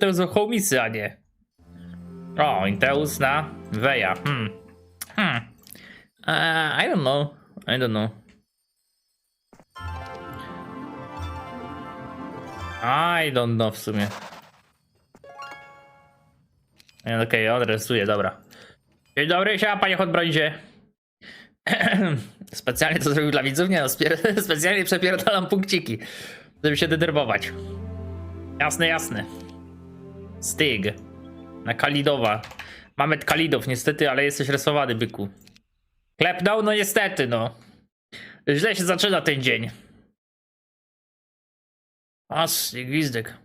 te są homisy, a nie. O, Inteus na Weja. Hmm. Hmm. Uh, I don't know. I don't know. I don't know w sumie. Okej, rysuje, dobra. Dzień dobry, siema panie Hotbroidzie. Specjalnie to zrobił dla widzów? Nie no, specjalnie przepierdalam punkciki, żeby się denerwować. Jasne, jasne. Styg. Na Kalidowa. Mamy Kalidów niestety, ale jesteś rysowany, byku. Klepnął? No niestety, no. Źle się zaczyna ten dzień. Aż, gwizdek.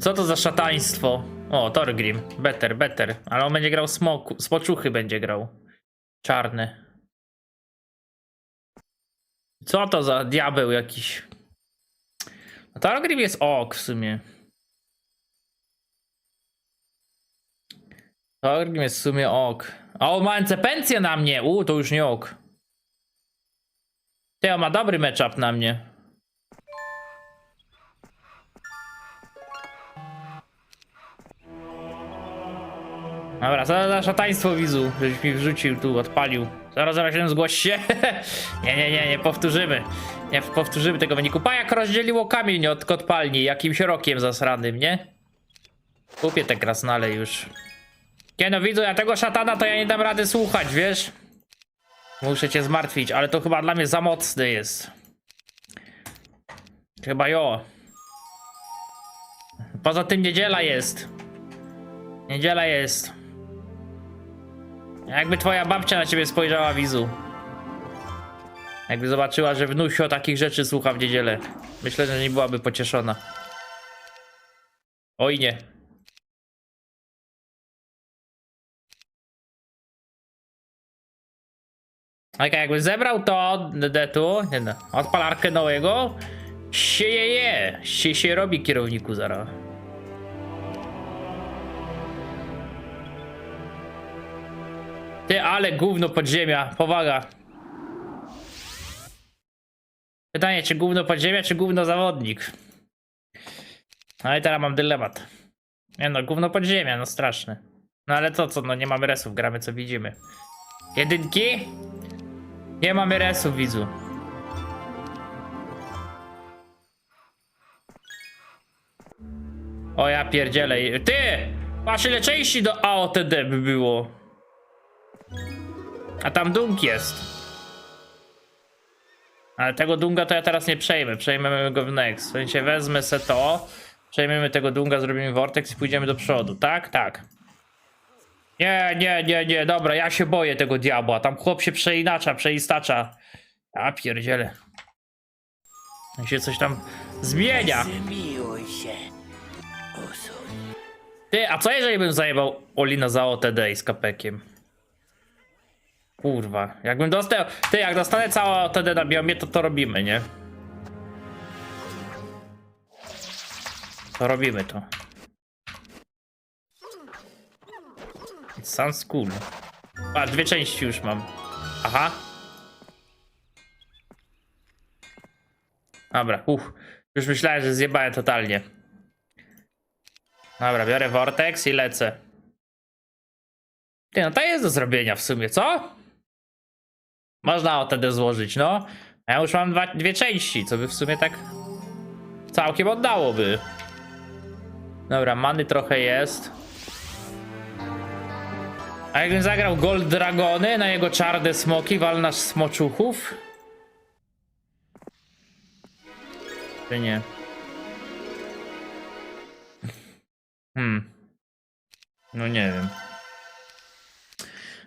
Co to za szataństwo? O, Torgrim. Better, better. Ale on będzie grał smoku. Smoczuchy będzie grał. Czarny. Co to za diabeł jakiś? Torgrim jest ok w sumie. Torgrim jest w sumie ok. A on ma encepencję na mnie. U, to już nie ok. Ty, on ma dobry matchup na mnie. Dobra, co za szataństwo widzu, żeś mi wrzucił tu, odpalił. Zaraz, zaraz się zgłoś się. nie, nie, nie, nie powtórzymy. Nie powtórzymy tego wyniku. Pa jak rozdzieliło kamień od kotpalni jakimś rokiem zasranym, nie? Kupię te krasnale już. Nie no widzu, ja tego szatana to ja nie dam rady słuchać, wiesz? Muszę cię zmartwić, ale to chyba dla mnie za mocny jest. Chyba jo. Poza tym niedziela jest. Niedziela jest. Jakby twoja babcia na ciebie spojrzała wizu. Jakby zobaczyła, że wnusio takich rzeczy słucha w niedzielę. Myślę, że nie byłaby pocieszona. Oj nie. Okej, jakby zebrał to d- tu, nie no, odpalarkę nowego, się je je, się się robi kierowniku zaraz. Ty, ale gówno podziemia, powaga. Pytanie, czy gówno podziemia, czy gówno zawodnik? No i teraz mam dylemat. Nie no, gówno podziemia, no straszne. No ale to co, no nie mamy resów, gramy co widzimy. Jedynki? Nie mamy resów, widzu. O ja pierdzielę. Ty! Patrz ile części do AOTD by było. A tam dung jest. Ale tego dunga to ja teraz nie przejmę. Przejmiemy go w next. W sensie wezmę se to. Przejmiemy tego dunga, zrobimy vortex i pójdziemy do przodu. Tak? Tak. Nie, nie, nie, nie. Dobra, ja się boję tego diabła. Tam chłop się przeinacza, przeistacza. A pierdziele. Jak się coś tam zmienia. Zmiłuj się. Usuń. Ty, a co jeżeli bym zajebał Olina za OTD i z kapekiem? Kurwa, jakbym dostał... Ty, jak dostanę całe OTD na biomie, to to robimy, nie? To robimy to. Sounds cool. A, dwie części już mam. Aha. Dobra, uff. Już myślałem, że zjebałem totalnie. Dobra, biorę Vortex i lecę. Ty, no to jest do zrobienia w sumie, co? Można OTD złożyć, no. A ja już mam dwa, dwie części, co by w sumie tak całkiem oddałoby. Dobra, many trochę jest. A jakbym zagrał Gold Dragony na jego czarne smoki, walnasz smoczuchów? Czy nie? Hmm. No nie wiem.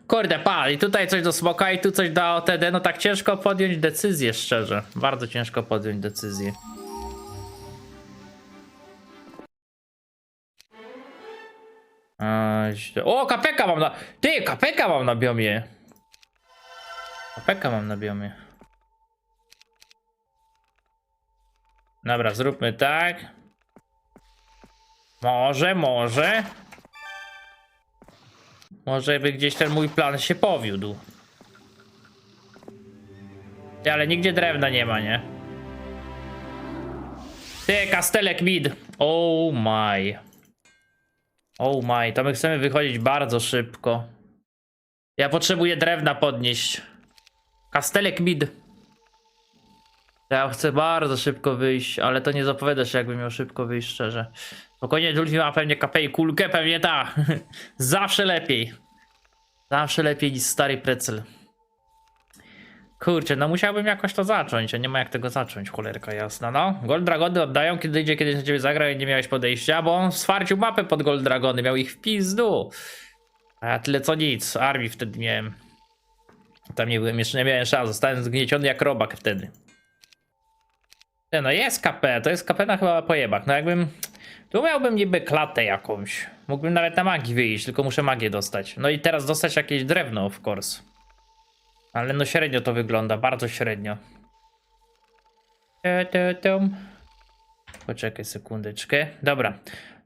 Kurde, pa, i tutaj coś do smoka, i tu coś do OTD, no tak ciężko podjąć decyzję, szczerze. Bardzo ciężko podjąć decyzję. A, źle. O, kapeka mam na... Ty, kapeka mam na biomie. Kapeka mam na biomie. Dobra, zróbmy tak. Może, może. Może by gdzieś ten mój plan się powiódł. Ale nigdzie drewna nie ma, nie? Ty, kastelek mid. Oh my. Oh my, to my chcemy wychodzić bardzo szybko. Ja potrzebuję drewna podnieść. Kastelek mid. Ja chcę bardzo szybko wyjść, ale to nie zapowiada się jakbym miał szybko wyjść, szczerze. Spokojnie, Dulfi ma pewnie kapę i kulkę, pewnie ta. Zawsze lepiej. Zawsze lepiej niż stary precel. Kurczę, no musiałbym jakoś to zacząć, a nie ma jak tego zacząć, cholerka jasna, no. Gold Dragony oddają, kiedy idzie kiedyś na ciebie zagra i nie miałeś podejścia, bo on stwardził mapę pod Gold Dragony, miał ich w pizdu. A tyle co nic, armii wtedy miałem. Tam nie byłem, jeszcze nie miałem szans, zostałem zgnieciony jak robak wtedy. Nie, no jest KP, to jest KP na chyba pojebach, no jakbym... Tu miałbym niby klatę jakąś. Mógłbym nawet na magii wyjść, tylko muszę magię dostać. No i teraz dostać jakieś drewno, of course. Ale no średnio to wygląda, bardzo średnio. Poczekaj sekundeczkę. Dobra.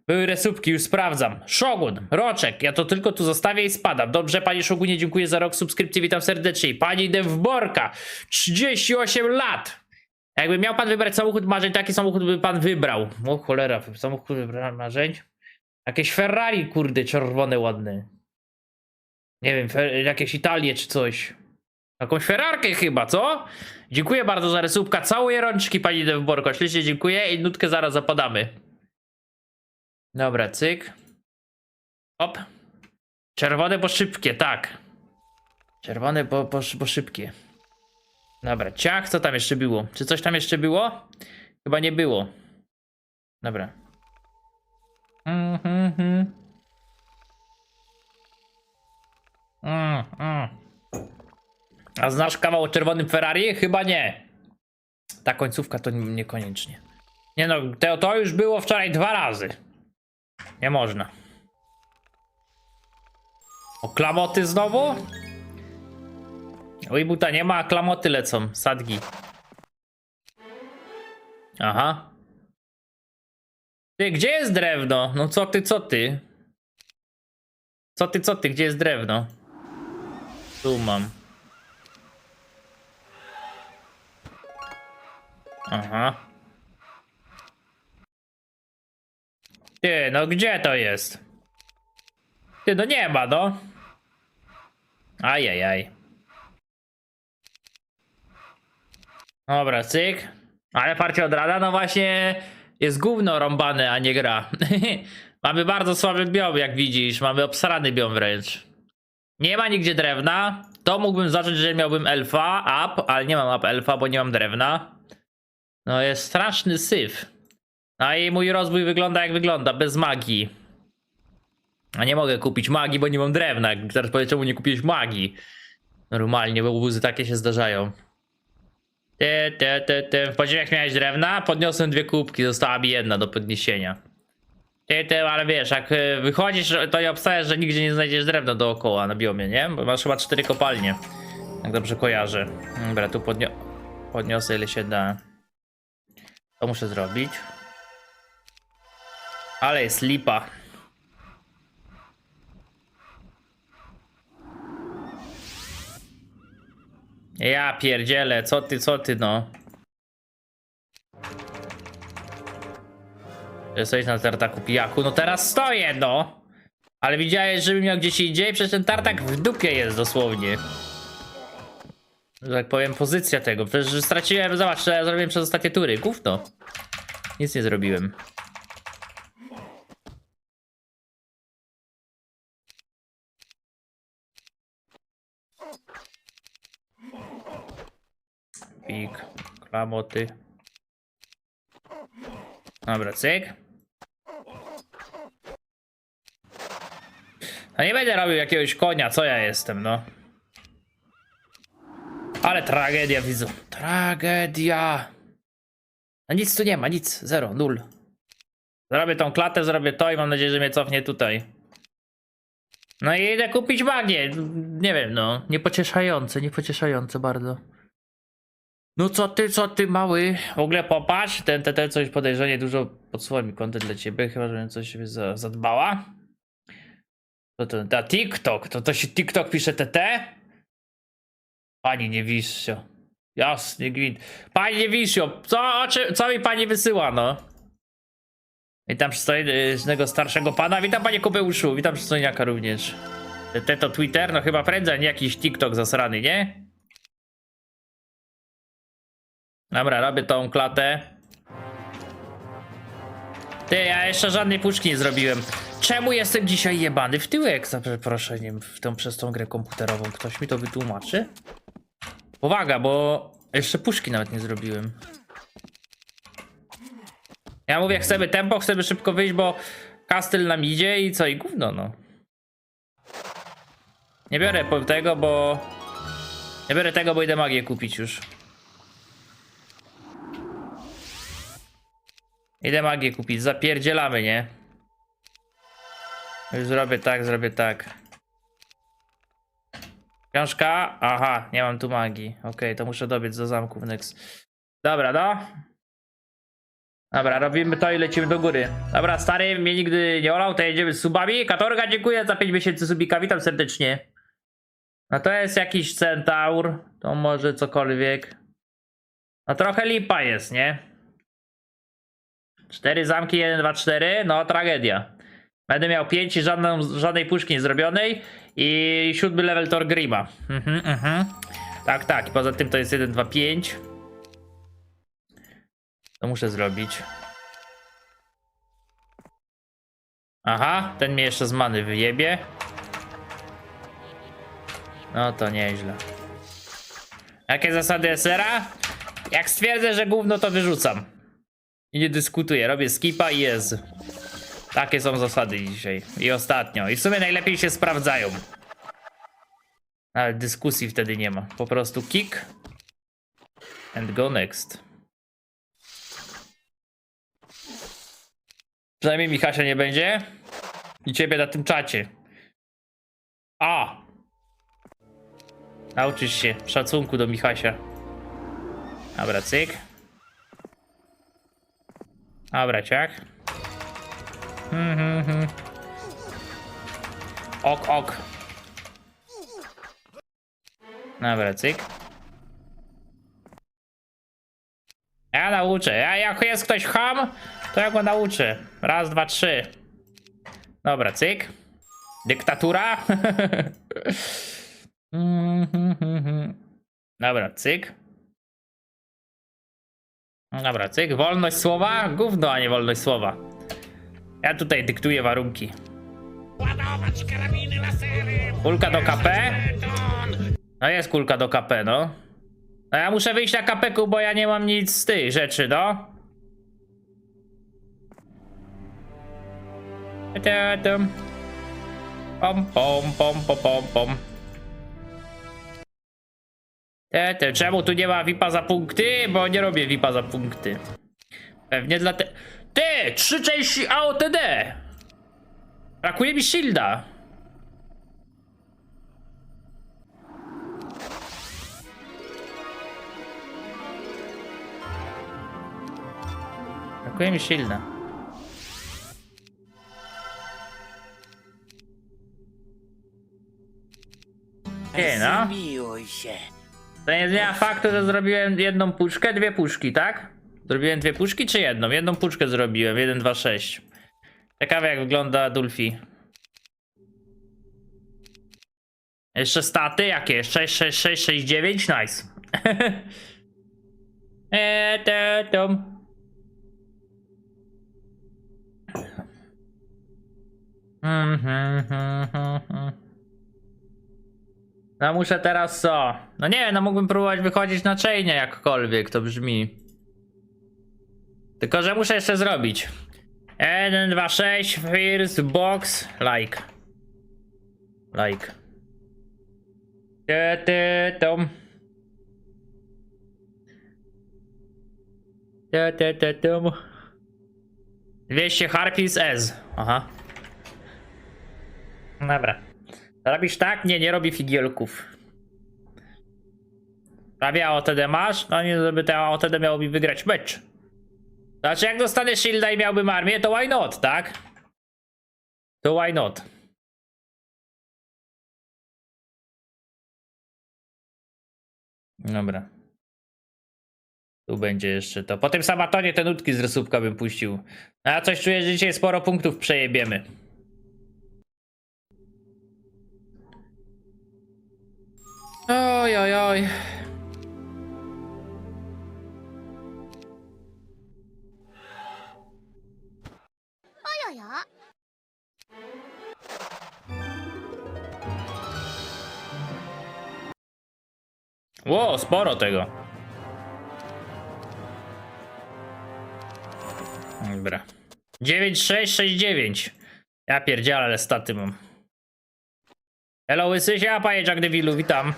Były resupki, już sprawdzam. Shogun, Roczek, ja to tylko tu zostawię i spadam. Dobrze, panie Shogunie, dziękuję za rok subskrypcji, witam serdecznie. Pani Dewborka, 38 lat. Jakby miał pan wybrać samochód marzeń, taki samochód by pan wybrał. O cholera, samochód marzeń? Jakieś Ferrari, kurde, czerwone, ładne. Nie wiem, jakieś Italię czy coś. Jakąś Ferrarkę chyba, co? Dziękuję bardzo za resupka. Całuję rączki, pani Dewborko. Ślicznie dziękuję i nutkę zaraz zapadamy. Dobra, cyk. Hop. Czerwone, bo szybkie, tak. Czerwone, bo, bo, bo szybkie. Dobra, ciach, co tam jeszcze było? Czy coś tam jeszcze było? Chyba nie było. Dobra. Mhm, mhm. Mm, mm. A znasz kawał o czerwonym Ferrari? Chyba nie. Ta końcówka to niekoniecznie. Nie no, to, to już było wczoraj dwa razy. Nie można. O klamoty znowu? Oj, buta nie ma, a klamoty lecą. Sadgi. Aha. Ty, gdzie jest drewno? No co ty, co ty? Co ty, co ty, gdzie jest drewno? Tu mam. Aha. Ty, no gdzie to jest? Ty, no nie ma, no. Ajajaj. Dobra, cyk. Ale parcie od rada, no właśnie jest gówno rąbane, a nie gra. mamy bardzo słaby biom, jak widzisz. Mamy obsrany biom wręcz. Nie ma nigdzie drewna. To mógłbym zacząć, że miałbym elfa, up, ale nie mam up elfa, bo nie mam drewna. No jest straszny syf. A i mój rozwój wygląda jak wygląda, bez magii. A nie mogę kupić magii, bo nie mam drewna. Teraz powiedz, czemu nie kupiłeś magii. Normalnie, bo łuzy takie się zdarzają. Ty, ty, ty, ty. W podziemiach miałeś drewna? Podniosłem dwie kubki, została mi jedna do podniesienia. Ty, ty, ale wiesz, jak y, wychodzisz, to nie obstawiasz, że nigdzie nie znajdziesz drewna dookoła na biomie, nie? Bo masz chyba cztery kopalnie. Jak dobrze kojarzę. Dobra, tu podnio podniosę ile się da. To muszę zrobić. Ale jest lipa. Ja pierdzielę, co ty, co ty, no. Jesteś na tartaku pijaku, no teraz stoję, no. Ale widziałeś, żebym miał gdzieś indziej? Przecież ten tartak w dupie jest dosłownie. Tak powiem, pozycja tego. Przecież straciłem, zobacz, co ja zrobiłem przez ostatnie tury. Gówno. Nic nie zrobiłem. Pik, klamoty. Dobra, cyk. No nie będę robił jakiegoś konia, co ja jestem, no. Ale tragedia, widzę. Tragedia. No nic tu nie ma, nic. Zero, nul. Zrobię tą klatę, zrobię to i mam nadzieję, że mnie cofnie tutaj. No i idę kupić magię. Nie wiem, no. Niepocieszające, niepocieszające bardzo. No co ty, co ty mały? W ogóle popatrz, ten, ten, ten coś podejrzanie dużo podsuwa mi kontent dla ciebie, chyba, że coś zadbała. To to, ta TikTok, to to się TikTok pisze TT? Pani nie wiszcio. Jasny gwint. Pani nie wiszcio, co, co mi pani wysyła, no? Witam przystojnego starszego pana. Witam panie Kupeuszu. Witam przystojniaka również. Te to Twitter? No chyba prędzej, nie jakiś TikTok zasrany, nie? Dobra, robię tą klatę. Ty, ja jeszcze żadnej puszki nie zrobiłem. Czemu jestem dzisiaj jebany w tyłek, za przeproszeniem, w tą, przez tą grę komputerową? Ktoś mi to wytłumaczy? Uwaga, bo jeszcze puszki nawet nie zrobiłem. Ja mówię, chcemy tempo, chcemy szybko wyjść, bo Kastel nam idzie i co, i gówno, no. Nie biorę tego, bo... Nie biorę tego, bo idę magię kupić już. Idę magię kupić, zapierdzielamy, nie? Już zrobię tak, zrobię tak. Książka? Aha, nie mam tu magii. Okej, to muszę dobiec do zamków next. Dobra, no. Dobra, robimy to i lecimy do góry. Dobra, stary mnie nigdy nie olał, to jedziemy z subami. Katorga, dziękuję za 5 miesięcy subika, witam serdecznie. No to jest jakiś centaur, to może cokolwiek. No trochę lipa jest, nie? Cztery zamki, 1, 2, 4, no tragedia. Będę miał 5 i żadną, żadnej puszki nie zrobionej i siódmy level Torgrima. Mhm, mhm. Tak, tak, poza tym to jest 1, 2, 5. To muszę zrobić. Aha, ten mnie jeszcze z many wyjebie. No to nieźle. Jakie zasady SR-a? Jak stwierdzę, że gówno to wyrzucam. I nie dyskutuję, robię skipa i jest. Takie są zasady dzisiaj. I ostatnio. I w sumie najlepiej się sprawdzają. Ale dyskusji wtedy nie ma. Po prostu kick. And go next. Przynajmniej Michasia nie będzie. I ciebie na tym czacie. A! Nauczysz się szacunku do Michasia. Dobra, cyk. Dobra, ciak. Mhm. Ok, ok. Dobra, cyk. Ja nauczę. Ja, jak jest ktoś ham, to ja go nauczę. Raz, dwa, trzy. Dobra, cyk. Dyktatura. Dobra, cyk. Dobra, cyk. Wolność słowa? Gówno, a nie wolność słowa. Ja tutaj dyktuję warunki. Ładować karabiny lasery! Kulka do KP? No jest kulka do KP, no. No ja muszę wyjść na KP-ku, bo ja nie mam nic z tych rzeczy, no. Pom, pom, pom, pom, pom, pom. Te, te, czemu tu nie ma VIPa za punkty? Bo nie robię VIPa za punkty. Pewnie dla te... Ty! Trzy części AOTD! Brakuje mi shielda. Brakuje mi shielda. Nie no. Zmiłuj się. To nie zmienia faktu, że zrobiłem jedną puszkę, dwie puszki, tak? Zrobiłem dwie puszki czy jedną? Jedną puszkę zrobiłem, 1, 2, 6. Ciekawe jak wygląda Dulfi. Jeszcze staty jakie? 6, 6, 6, 6, 9? Nice. eee, te, tom. No muszę teraz co? No nie, no mógłbym próbować wychodzić na chainie jakkolwiek, to brzmi. Tylko, że muszę jeszcze zrobić. 1, 2, 6, first box, like. Like. Ty, ty, tom. Ty, ty, ty, tom. 200 harpies S. Aha. Dobra. Robisz tak? Nie, nie robi figielków. Prawie AOTD masz? No nie, żeby te AOTD miało mi wygrać mecz. Znaczy jak dostanę shielda i miałbym armię, to why not, tak? To why not? Dobra. Tu będzie jeszcze to. Po tym Sabatonie te nutki z resupka bym puścił. A ja coś czuję, że dzisiaj sporo punktów przejebiemy. Oj, oj, oj. Ło, sporo tego. Dobra. 9669. Ja pierdzielę, ale staty mam. Hello, łysy się, panie Jack Devilu, witam.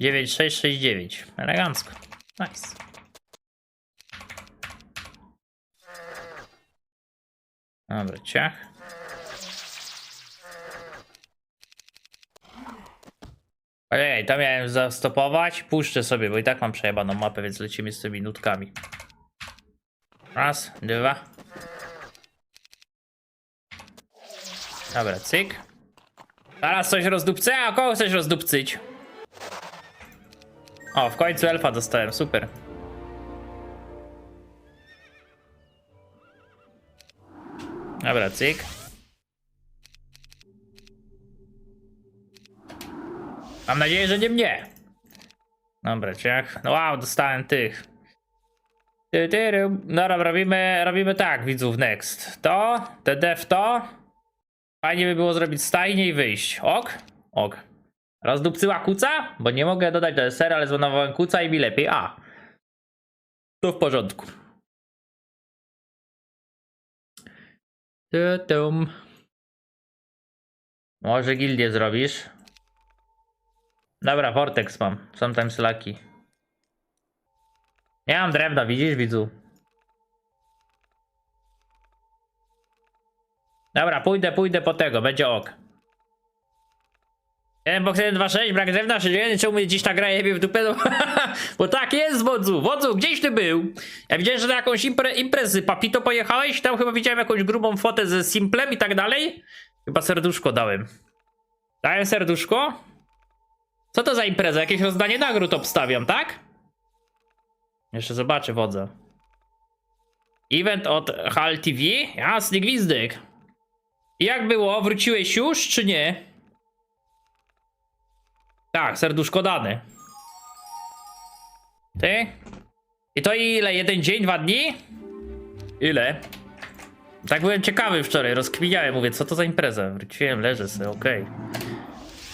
9669. Elegancko. Nice. Dobra, ciach. Ojej, to miałem zastopować. Puszczę sobie, bo i tak mam przejebaną mapę, więc lecimy z tymi nutkami. Raz, dwa. Dobra, cyk. Teraz coś rozdupcę, a kogo chcesz rozdupcyć? O, w końcu elfa dostałem, super. Dobra, cyk. Mam nadzieję, że nie mnie. Dobra, ciach. No wow, dostałem tych. Dobra, robimy, robimy tak, widzów, next. To, TD w to. Fajnie by było zrobić stajnie i wyjść. Ok? Ok. Rozdupcyła kuca? Bo nie mogę dodać do SR, ale zbanowałem kuca i mi lepiej. A. To w porządku. Tutum. Może gildię zrobisz? Dobra, Vortex mam. Sometimes lucky. Nie mam drewna, widzisz, widzu? Dobra, pójdę, pójdę po tego, będzie ok. 1 box 1, 2, 6, brak drewna, 6, 1, czemu mnie dziś ta gra jebie w dupę? No, Bo tak jest, wodzu, wodzu, gdzieś ty był? Ja widziałem, że na jakąś impre imprezy Papito pojechałeś, tam chyba widziałem jakąś grubą fotę ze Simplem i tak dalej. Chyba serduszko dałem. Dałem serduszko? Co to za impreza? Jakieś rozdanie nagród obstawiam, tak? Jeszcze zobaczę wodza. Event od HAL TV? Jasny gwizdek. I Jak było? Wróciłeś już, czy nie? Tak, serduszko dane. Ty? I to ile? Jeden dzień, dwa dni? Ile? Tak byłem ciekawy wczoraj, rozkminiałem, mówię, co to za impreza? Wróciłem, leżę sobie, okej.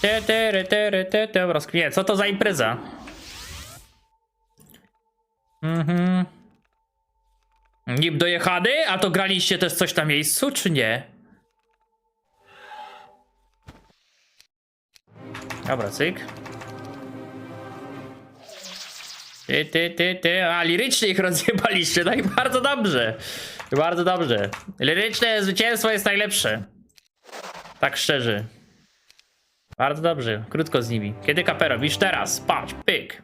Te, te, te, te, te, rozkminiałem, co to za impreza? Mhm. Nim dojechany? A to graliście też coś na miejscu, czy nie? Dobra, cyk. Ty, ty, ty, ty. A, lirycznie ich rozjebaliście, tak bardzo dobrze. Bardzo dobrze. Liryczne zwycięstwo jest najlepsze. Tak szczerze. Bardzo dobrze, krótko z nimi. Kiedy? Wisz teraz, patrz, pyk.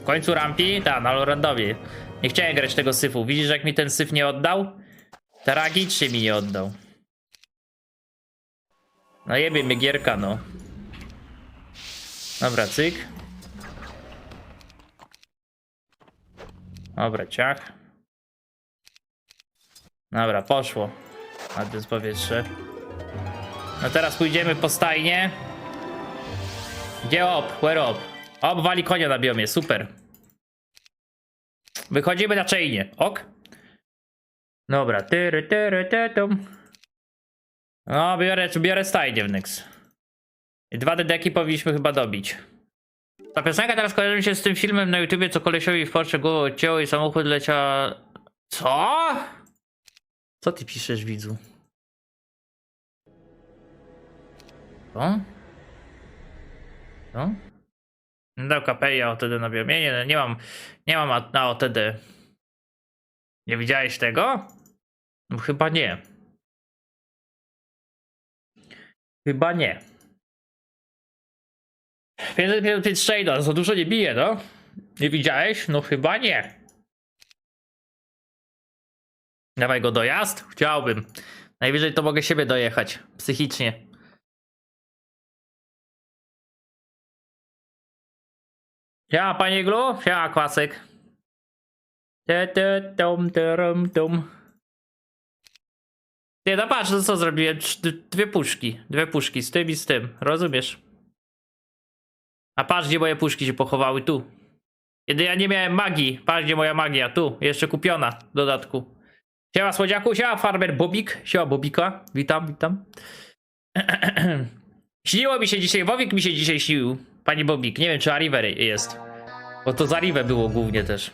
W końcu rampi? Tak, na Lorandowie. Nie chciałem grać tego syfu. Widzisz, jak mi ten syf nie oddał? Tragicznie mi nie oddał. No jebie mnie gierka, no. Dobra, cyk. Dobra, ciach. Dobra, poszło. A to jest powietrze. No teraz pójdziemy po stajnie. Gdzie op? Where op? Op wali konia na biomie, super. Wychodzimy na czainie, ok? Dobra, tyry, tyry, tytum. No, biorę, biorę stajnie w Nyx. Dwa dedeki powinniśmy chyba dobić. Ta piosenka teraz kojarzy się z tym filmem na YouTubie, co kolesiowi w Porsche głowę odcięło i samochód leciał... Co? Co ty piszesz, widzu? Co? Co? Dał kapeja OTD na biomie. Nie, nie mam, nie mam na OTD. Nie widziałeś tego? No, chyba nie. Chyba nie. 555 Shada, za dużo nie bije, no? Nie widziałeś? No chyba nie. Dawaj go dojazd? Chciałbym. Najwyżej to mogę siebie dojechać. Psychicznie. Siema, panie Glu. Siema, kwasek. Te, te, tum, terum, tum. Nie, no patrz, no co zrobiłem? Dwie puszki. Dwie puszki, z tym i z tym. Rozumiesz? A patrz, gdzie moje puszki się pochowały. Tu. Kiedy ja nie miałem magii. Patrz, gdzie moja magia. Tu. Jeszcze kupiona. W dodatku. Siema, słodziaku. Siema, farmer Bobik. Siema, Bobika. Witam, witam. Śniło mi się dzisiaj, Bobik mi się dzisiaj śnił. Pani Bobik, nie wiem czy Arriver jest. Bo to za Arriver było głównie też.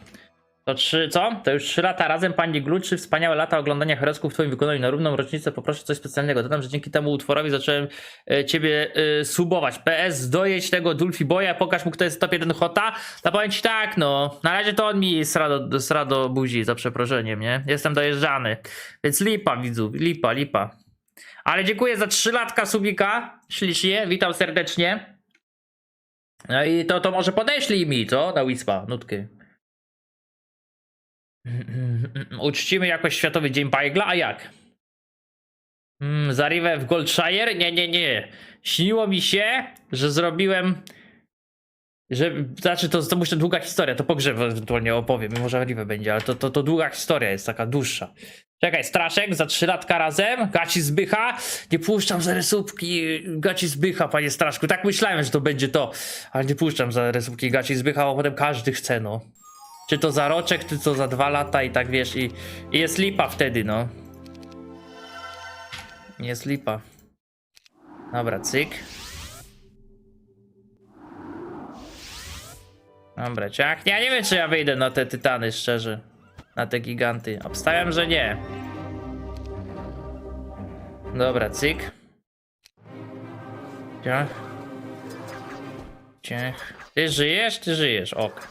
To trzy, co? To już trzy lata razem, Pani Glu, trzy wspaniałe lata oglądania herosków w Twoim wykonaniu. Na równą rocznicę poproszę coś specjalnego. Dodam, że dzięki temu utworowi zacząłem e, Ciebie e, subować. PS, dojedź tego Dulfi Boya, pokaż mu kto jest top 1 hota. Powiem Ci tak, no. Na razie to on mi sra do, buzi, za przeproszeniem, nie? Jestem dojeżdżany. Więc lipa, widzu, lipa, lipa. Ale dziękuję za 3 latka subika. Ślicznie, witam serdecznie. No i to, to może podeślij mi, co? Na Wispa, nutkę. Uczcimy jakoś Światowy Dzień Bajgla, a jak? Mm, Zarywę w Goldshire? Nie, nie, nie. Śniło mi się, że zrobiłem... Że, znaczy, to, to muszę długa historia, to pogrzeb ewentualnie opowiem, mimo że Rive będzie, ale to, to, to długa historia jest, taka dłuższa. Czekaj, Straszek, za trzy latka razem, Gaci Zbycha, nie puszczam za resupki Gaci Zbycha, panie Straszku, tak myślałem, że to będzie to, ale nie puszczam za resupki Gaci Zbycha, bo potem każdy chce, no. Czy to za roczek, czy to za dwa lata i tak wiesz, i, i jest lipa wtedy, no. Jest lipa. Dobra, cyk. Dobra, ciach. Ja nie wiem, czy ja wyjdę na te tytany, szczerze. Na te giganty. Obstawiam, że nie. Dobra, cyk. Ciach. Ciach. Ty żyjesz? Ty żyjesz, ok.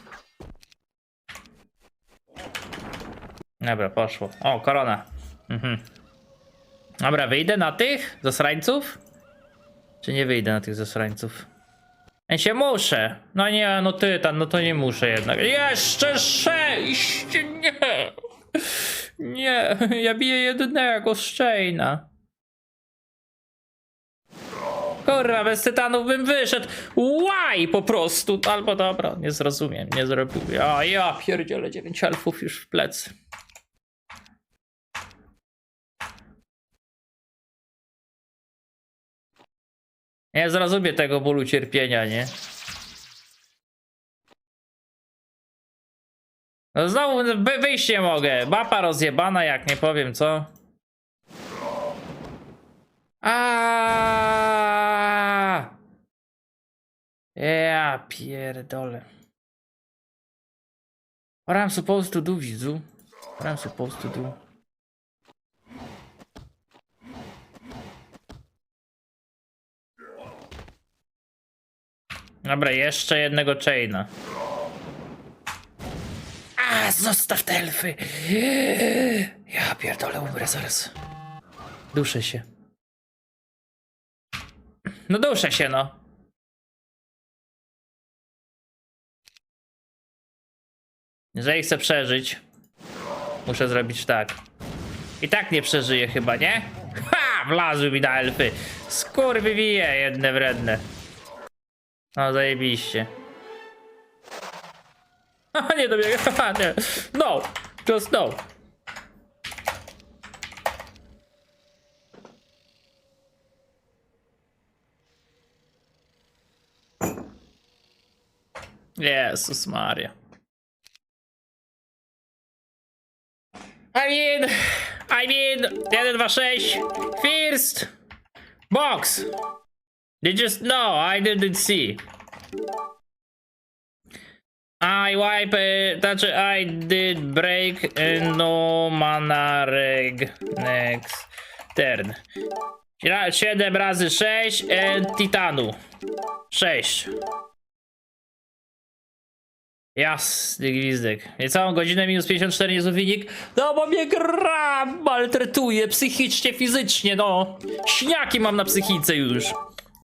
Dobra, poszło. O, korona. Mhm. Dobra, wyjdę na tych zasrańców? Czy nie wyjdę na tych zasrańców? Ja się muszę. No nie, no tytan, no to nie muszę jednak. Jeszcze sześć! Nie! Nie, ja biję jednego Szczejna. Kurwa, bez tytanów bym wyszedł. Why po prostu? Albo dobra, nie zrozumiem, nie zrobił. Ja, ja pierdzielę dziewięć alfów już w plecy. Nie zrozumie tego bólu cierpienia, nie? No znowu wy- wyjść nie mogę. Mapa rozjebana, jak nie powiem co. A. Ja pierdolę. What I'm supposed to do, widzu? What I'm supposed to do? Dobra, jeszcze jednego chaina. A, zostaw te elfy! Ja pierdolę, umrę zaraz. Duszę się. No duszę się, no. Jeżeli chcę przeżyć, muszę zrobić tak. I tak nie przeżyję chyba, nie? Ha! Wlazły mi na elfy. Skurwywie jedne wredne. No zajebiście. Haha, nie dobiega, haha, nie. No, just no. Jezus Maria. I mean, I mean, 1, 2, 6, first box. They just no, I didn't see. I wipe, uh, znaczy I did break no mana reg next turn. 7 razy 6 and titanu. 6. Jasny gwizdek. Niecałą godzinę minus 54 jest wynik. No bo mnie gra maltretuje psychicznie, fizycznie, no. Śniaki mam na psychice już.